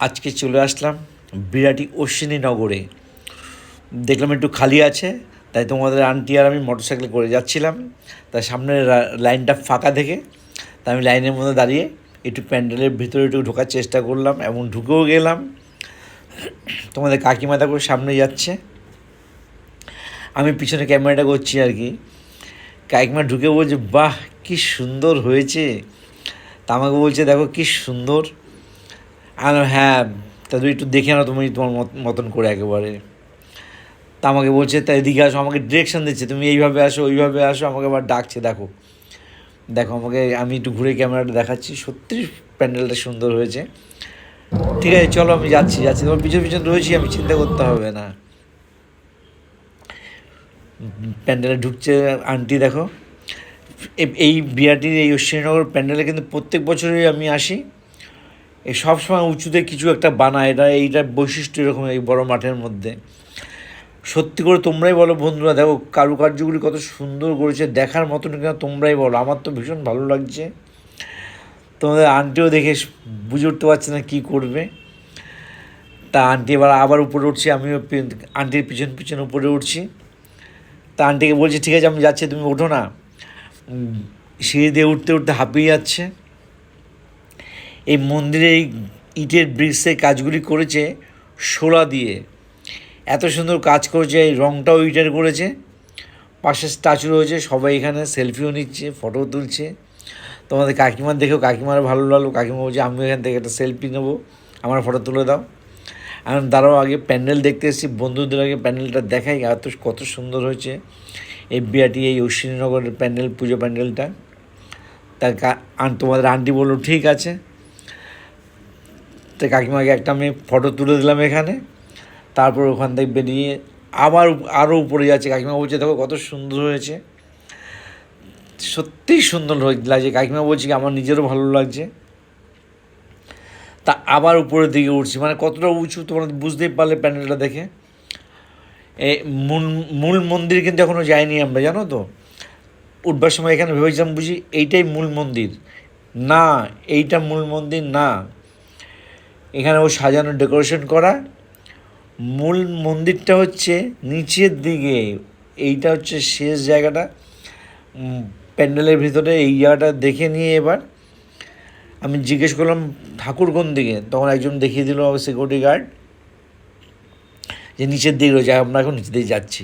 আজকে চলে আসলাম বিরাটি নগরে। দেখলাম একটু খালি আছে, তাই তোমাদের আন্টি আর আমি মোটরসাইকেলে করে যাচ্ছিলাম। তাই সামনের লাইনটা ফাঁকা দেখে তাই আমি লাইনের মধ্যে দাঁড়িয়ে একটু প্যান্ডেলের ভিতরে একটু ঢোকার চেষ্টা করলাম এবং ঢুকেও গেলাম। তোমাদের কাকিমা দেখো সামনে যাচ্ছে। আমি পিছনে ক্যামেরাটা করছি আর কি। কাকিমা ঢুকে বলছে, বাহ, কি সুন্দর হয়েছে। তা আমাকে বলছে, দেখো কি সুন্দর। আর হ্যাঁ তা তুই একটু দেখে নাও তুমি তোমার মত- মতন করে একেবারে। তা আমাকে বলছে, তা এদিকে আসো, আমাকে ডিরেকশন দিচ্ছে, তুমি এইভাবে আসো, ওইভাবে আসো, আমাকে আবার ডাকছে, দেখো। দেখো, আমাকে, আমি একটু ঘুরে ক্যামেরাটা দেখাচ্ছি, সত্যি প্যান্ডেলটা সুন্দর হয়েছে। ঠিক আছে, চলো আমি যাচ্ছি যাচ্ছি। তোমার পিছন পিছন রয়েছি, আমি চিন্তা করতে হবে না। প্যান্ডেলে ঢুকছে আন্টি, দেখো। এই বিয়াটির এই অশ্বিনীনগর প্যান্ডেলে কিন্তু প্রত্যেক বছরই আমি আসি। এই সবসময় উঁচুতে কিছু একটা বানায় এটা এইটা বৈশিষ্ট্য এরকম এই বড় মাঠের মধ্যে। সত্যি করে তোমরাই বলো বন্ধুরা, দেখো কারুকার্যগুলি কত সুন্দর করেছে, দেখার মতন কিনা তোমরাই বলো। আমার তো ভীষণ ভালো লাগছে। তোমাদের আন্টিও দেখে বুঝে উঠতে পারছে না কী করবে। তা আন্টি এবার আবার উপরে উঠছি, আমিও আন্টির পিছন পিছন উপরে উঠছি। তা আন্টিকে বলছি, ঠিক আছে, আমি যাচ্ছি, তুমি ওঠো না। সিঁড়ি দিয়ে উঠতে উঠতে হাঁপিয়ে যাচ্ছে। এই মন্দিরে ইটের ব্রিক্সের কাজগুলি করেছে শোলা দিয়ে। এত সুন্দর কাজ করেছে, এই রংটাও ইটের করেছে। পাশে স্ট্যাচু রয়েছে, সবাই এখানে সেলফিও নিচ্ছে, ফটো তুলছে। তোমাদের কাকিমার দেখেও কাকিমার ভালো লাগল। কাকিমা বলছে আমি এখান থেকে একটা সেলফি নেব, আমার ফটো তুলে দাও। আমি দাঁড়াও, আগে প্যান্ডেল দেখতে এসেছি। বন্ধুদের আগে প্যান্ডেলটা দেখাই, এত কত সুন্দর হয়েছে। এই বিয়াটি এই অশ্বিনীনগরের প্যান্ডেল, পুজো প্যান্ডেলটা। তার তোমাদের আন্টি বলল, ঠিক আছে। তো কাকিমাকে একটা আমি ফটো তুলে দিলাম এখানে। তারপর ওখান থেকে বেরিয়ে আবার আরও উপরে যাচ্ছে। কাকিমা বলছে, দেখো কত সুন্দর হয়েছে। সত্যিই সুন্দর লাগছে। কাকিমা বলছে কি, আমার নিজেরও ভালো লাগছে। তা আবার উপরের দিকে উঠছি। মানে কতটা উঁচু তোমরা বুঝতেই পারলে প্যান্ডেলটা দেখে। এই মূল মূল মন্দির কিন্তু এখনও যাইনি আমরা, জানো তো? উঠবার সময় এখানে ভেবেছিলাম বুঝি এইটাই মূল মন্দির। না, এইটা মূল মন্দির না। এখানে ও সাজানো ডেকোরেশন করা। মূল মন্দিরটা হচ্ছে নিচের দিকে, এইটা হচ্ছে শেষ জায়গাটা। প্যান্ডেলের ভিতরে এই জায়গাটা দেখে নিয়ে এবার। আমি জিজ্ঞেস করলাম ঠাকুর কোন দিকে? তখন একজন দেখিয়ে দিল সিকিউরিটি গার্ড যে নিচের দিকে রয়েছে, আমরা এখন নিচে দিকে যাচ্ছি।